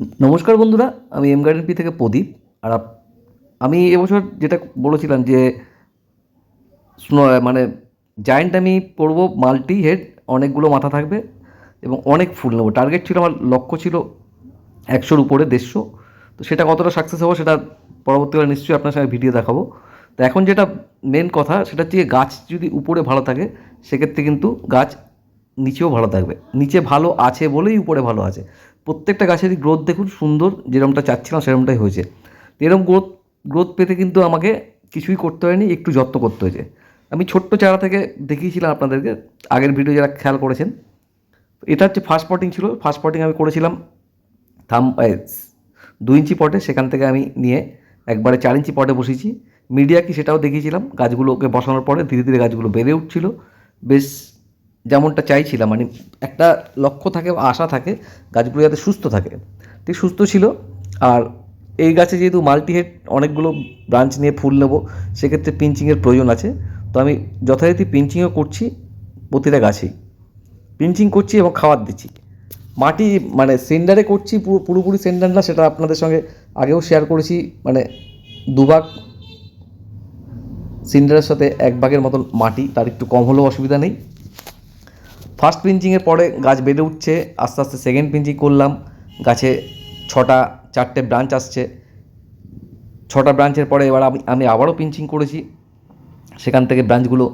নমস্কার বন্ধুরা, আমি এম গার্ডেন পি থেকে প্রদীপ, আর আমি এবছর যেটা বলেছিলাম যে মানে জায়েন্ট আমি করব মাল্টি হেড অনেকগুলো মাথা থাকবে, এবং অনেক ফুল নেব। টার্গেট ছিল আমার লক্ষ্য ছিল একশোর উপরে, দেড়শো। তো সেটা কতটা সাকসেস হব সেটা পরবর্তীকালে নিশ্চয়ই আপনার সঙ্গে ভিডিও দেখাবো। তো এখন যেটা মেন কথা, সেটা হচ্ছে গাছ যদি উপরে ভালো থাকে, সেক্ষেত্রে কিন্তু গাছ নিচেও ভালো থাকবে। নিচে ভালো আছে বলেই উপরে ভালো আছে। প্রত্যেকটা গাছেরই গ্রোথ দেখুন সুন্দর যেরকমটা চাচ্ছিলাম সেরকমটাই হয়েছে। তো এরকম গ্রোথ গ্রোথ পেতে কিন্তু আমাকে কিছুই করতে হয়নি, একটু যত্ন করতে হয়েছে। আমি ছোট্ট চারা থেকে দেখিয়েছিলাম আপনাদেরকে, আগের ভিডিও যারা খেয়াল করেছেন। এটা হচ্ছে ফার্স্ট পটিং ছিল ফার্স্ট পটিং আমি করেছিলাম, থাম দুই ইঞ্চি পটে, সেখান থেকে আমি নিয়ে একবারে চার ইঞ্চি পটে বসিয়েছি। মিডিয়া কি সেটাও দেখিয়েছিলাম, গাছগুলোকে বসানোর পরে ধীরে ধীরে গাছগুলো বেড়ে উঠছিল। বেশ যেমনটা চাইছিলাম মানে একটা লক্ষ্য থাকে বা আশা থাকে, গাছগুলো যাতে সুস্থ থাকে। ঠিক সুস্থ ছিল। আর এই গাছে যেহেতু মাল্টিহেড, অনেকগুলো ব্রাঞ্চ নিয়ে ফুল নেব, সেক্ষেত্রে পিঞ্চিংয়ের প্রয়োজন আছে। তো আমি যথারীতি পিঞ্চিংও করছি প্রতিটা গাছেই। পিঞ্চিং করছি এবং খাবার দিচ্ছি। মাটি মানে সেন্ডারে করছি পুরো পুরোপুরি সেন্ডার না, সেটা আপনাদের সঙ্গে আগেও শেয়ার করেছি। মানে দুভাগ সিন্ডারের সাথে এক ভাগের মতন মাটি, তার একটু কম হলেও অসুবিধা নেই। ফার্স্ট পিঞ্চিংয়ের পরে গাছ বেড়ে উঠছে, আস্তে আস্তে সেকেন্ড পিঞ্চিং করলাম, গাছে ছটা, চারটে ব্রাঞ্চ আসছে। ছটা ব্রাঞ্চের পরে এবার আমি আমি আবারও পিঞ্চিং করেছি। সেখান থেকে ব্রাঞ্চগুলো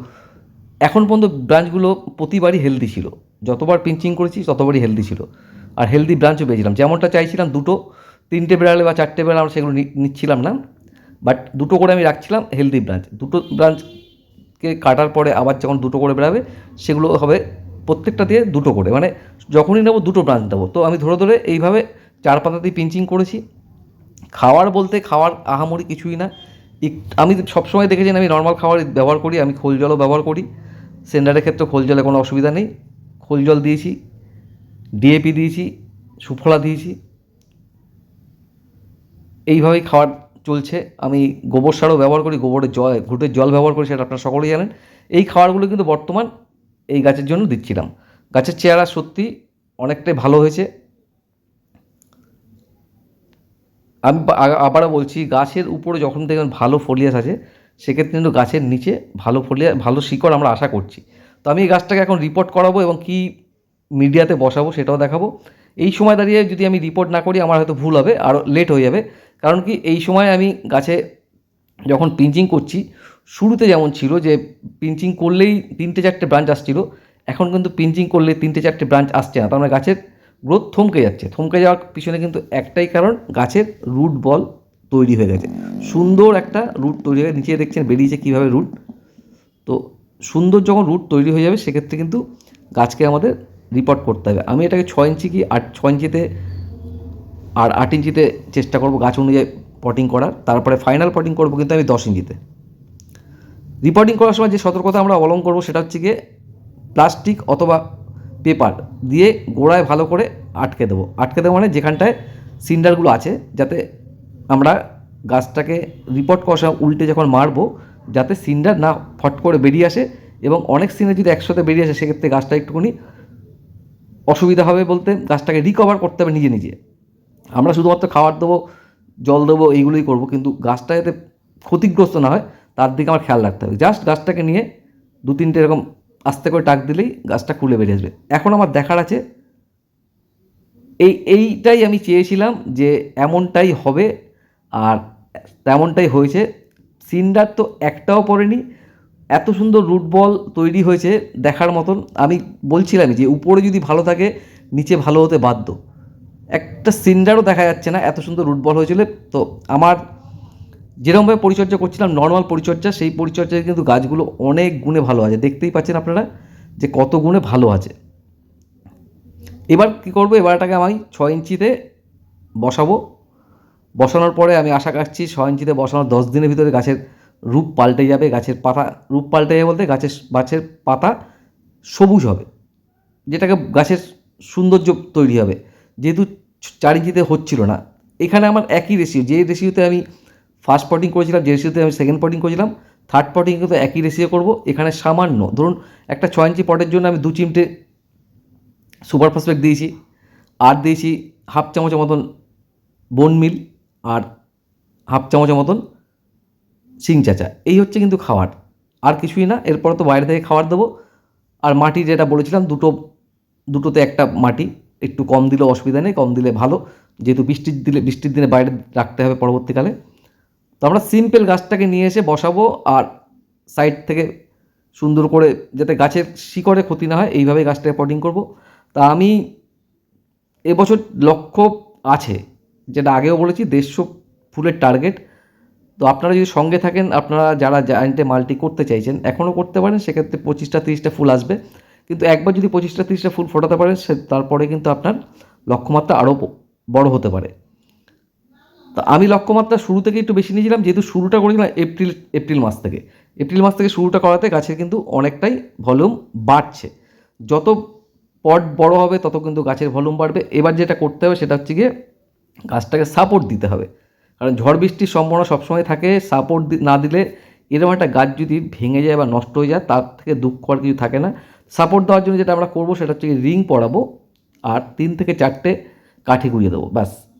এখন পর্যন্ত ব্রাঞ্চগুলো প্রতিবারই হেলদি ছিল। যতবার পিঞ্চিং করেছি, ততবারই হেলদি ছিল। আর হেলদি ব্রাঞ্চও পেয়েছিলাম। যেমনটা চাইছিলাম দুটো, তিনটে বেড়ালে বা চারটে বেড়ালে আমরা সেগুলো নিচ্ছিলাম না। বাট দুটো করে আমি রাখছিলাম হেলদি ব্রাঞ্চ দুটো ব্রাঞ্চকে কাটার পরে আবার যখন দুটো করে বেরাবে, সেগুলো হবে প্রত্যেকটা দিয়ে দুটো করে মানে যখনই নেব দুটো ব্রাঞ্চ নেব তো আমি ধরে ধরে এইভাবে চার পাতা দিয়ে পিঞ্চিং করেছি। খাওয়ার বলতে খাওয়ার আহামরি কিছুই না। আমি সবসময় দেখেছেন আমি নর্মাল খাবার ব্যবহার করি, আমি খোল জলও ব্যবহার করি। সেন্ডারের ক্ষেত্রে খোল জলে কোনো অসুবিধা নেই। খোল জল দিয়েছি ডিএপি দিয়েছি, সুফলা দিয়েছি। এইভাবেই খাবার চলছে। আমি গোবর সারও ব্যবহার করি, গোবরের জল, ঘুটের জল ব্যবহার করি, সেটা আপনারা সকলেই জানেন। এই খাবারগুলো কিন্তু বর্তমান এই গাছের জন্য দিচ্ছিলাম। গাছের চেহারা সত্যি অনেকটাই ভালো হয়েছে। আমি আবারও বলছি, গাছের উপরে যখন দেখবেন ভালো ফলিয়াস আছে, সেক্ষেত্রে কিন্তু গাছের নিচে ভালো ফলিয়া ভালো শিকড় আমরা আশা করছি। তো আমি এই গাছটাকে এখন রিপোর্ট করাবো এবং কি মিডিয়াতে বসাবো সেটাও দেখাবো। এই সময় দাঁড়িয়ে যদি আমি রিপোর্ট না করি, আমার হয়তো ভুল হবে, আরও লেট হয়ে যাবে। কারণ কি, এই সময় আমি গাছে যখন পিঞ্চিং করছি শুরুতে যেমন ছিল যে পিঞ্চিং করলেই তিনটে চারটে ব্রাঞ্চ আসছিল, এখন কিন্তু পিঞ্চিং করলে তিনটে চারটে ব্রাঞ্চ আসছে না। তার মানে গাছের গ্রোথ থমকে যাচ্ছে। থমকে যাওয়ার পিছনে কিন্তু একটাই কারণ, গাছের রুট বল তৈরি হয়ে গেছে। সুন্দর একটা রুট তৈরি হয়ে নিচে দেখছেন বেরিয়েছে কীভাবে রুট তো সুন্দর যখন রুট তৈরি হয়ে যাবে, সেক্ষেত্রে কিন্তু গাছকে আমাদের রিপোর্ট করতে হবে। আমি এটাকে ছয় ইঞ্চি কি আট, ছয় ইঞ্চিতে আর আট ইঞ্চিতে চেষ্টা করব গাছ অনুযায়ী পটিং করার। তারপরে ফাইনাল পটিং করব কিন্তু আমি দশ ইঞ্চিতে। রিপোর্টিং করার সময় যে সতর্কতা আমরা অবলম্বন করব সেটা হচ্ছে গিয়ে প্লাস্টিক অথবা পেপার দিয়ে গোড়ায় ভালো করে আটকে দেবো। আটকে দেবো মানে যেখানটায় সিন্ডারগুলো আছে, যাতে আমরা গাছটাকে রিপোর্ট করার সময় উল্টে যখন মারবো, যাতে সিন্ডার না ফট করে বেরিয়ে আসে এবং অনেক সিন্ডার যদি একসাথে বেরিয়ে আসে, সেক্ষেত্রে গাছটা একটুখানি অসুবিধা হবে বলতে গাছটাকে রিকভার করতে হবে নিজে নিজে। আমরা শুধুমাত্র খাবার দেবো, জল দেবো, এইগুলোই করব, কিন্তু গাছটা যাতে ক্ষতিগ্রস্ত না হয় তার দিকে আমার খেয়াল রাখতে হবে। জাস্ট গাছটাকে নিয়ে দু তিনটে এরকম আস্তে করে টাক দিলেই গাছটা খুলে বেরিয়ে আসবে। এখন আমার দেখার আছে, এই, এইটাই আমি চেয়েছিলাম যে এমনটাই হবে আর তেমনটাই হয়েছে। সিন্ডার তো একটাও পড়েনি, এত সুন্দর রুট বল তৈরি হয়েছে দেখার মতন। আমি বলছিলাম যে উপরে যদি ভালো থাকে, নিচে ভালো হতে বাধ্য। একটা সিন্ডারও দেখা যাচ্ছে না, এত সুন্দর রুট বল হয়েছিল। তো আমার যেরকমভাবে পরিচর্যা করছিলাম নর্মাল পরিচর্যা, সেই পরিচর্যায় কিন্তু গাছগুলো অনেক গুণে ভালো আছে। দেখতেই পাচ্ছেন আপনারা যে কত গুণে ভালো আছে। এবার কী করব? এবারটাকে আমি ছয় ইঞ্চিতে বসাবো। বসানোর পরে আমি আশা রাখছি ছয় ইঞ্চিতে বসানোর দশ দিনের ভিতরে গাছের রূপ পাল্টে যাবে। গাছের পাতা, রূপ পাল্টে যাবে বলতে গাছের গাছের পাতা সবুজ হবে, যেটাকে গাছের সৌন্দর্য তৈরি হবে। যেহেতু চার ইঞ্চিতে হচ্ছিল না, এখানে আমার একই রেশিও যে রেশিওতে আমি ফার্স্ট পটিং করেছিলাম যে রেশিওতে আমি সেকেন্ড পটিং করেছিলাম থার্ড পটিং কিন্তু একই রেশিও করব, এখানে সামান্য, ধরুন একটা ছয় ইঞ্চি পটের জন্য আমি দু চিমটে সুপার ফসফেট দিয়েছি, আর দিয়েছি হাফ চামচের মতন বোন মিল আর হাফ চামচের মতন শিং চাচা। এই হচ্ছে কিন্তু খাবার আর কিছুই না, এরপরে তো বাইরে থেকে খাবার দেবো। আর মাটি যেটা বলেছিলাম, দুটো, দুটোতে একটা মাটি, একটু কম দিলেও অসুবিধা নেই, কম দিলে ভালো। যেহেতু বৃষ্টির দিলে, বৃষ্টির দিনে বাইরে রাখতে হবে পরবর্তীকালে। তো আমরা সিম্পল গাছটাকে নিয়ে এসে বসাবো আর সাইড থেকে সুন্দর করে যাতে গাছের শিকড়ে ক্ষতি না হয়, এইভাবে গাছটাকে পটিং করব। তা আমি এবছর লক্ষ্য আছে, যেটা আগেও বলেছি, দেড়শো ফুলের টার্গেট তো আপনারা যদি সঙ্গে থাকেন, আপনারা যারা জায়েন্টে মাল্টি করতে চাইছেন এখনও করতে পারেন, সেক্ষেত্রে পঁচিশটা, তিরিশটা ফুল আসবে। কিন্তু একবার যদি পঁচিশটা, তিরিশটা ফুল ফোটাতে পারেন, সে তারপরে কিন্তু আপনার লক্ষ্যমাত্রা আরও বড় হতে পারে। তা আমি লক্ষ্যমাত্রা শুরু থেকে একটু বেশি নিয়েছিলাম, যেহেতু শুরুটা করেছিলাম এপ্রিল এপ্রিল মাস থেকে। এপ্রিল মাস থেকে শুরুটা করাতে গাছের কিন্তু অনেকটাই ভলিউম বাড়ছে। যত পট বড় হবে, তত কিন্তু গাছের ভলিউম বাড়বে। এবার যেটা করতে হবে, সেটা হচ্ছে গিয়ে গাছটাকে সাপোর্ট দিতে হবে। কারণ ঝড় বৃষ্টির সম্ভাবনা সবসময় থাকে, সাপোর্ট না দিলে এরকম একটা গাছ যদি ভেঙে যায় বা নষ্ট হয়ে যায়, তার থেকে দুঃখ আর কিছু থাকে না। সাপোর্ট দেওয়ার জন্য যেটা আমরা করব, সেটা হচ্ছে রিং পরাবো আর তিন থেকে চারটে কাঠি গুঁড়িয়ে দেবো, ব্যাস।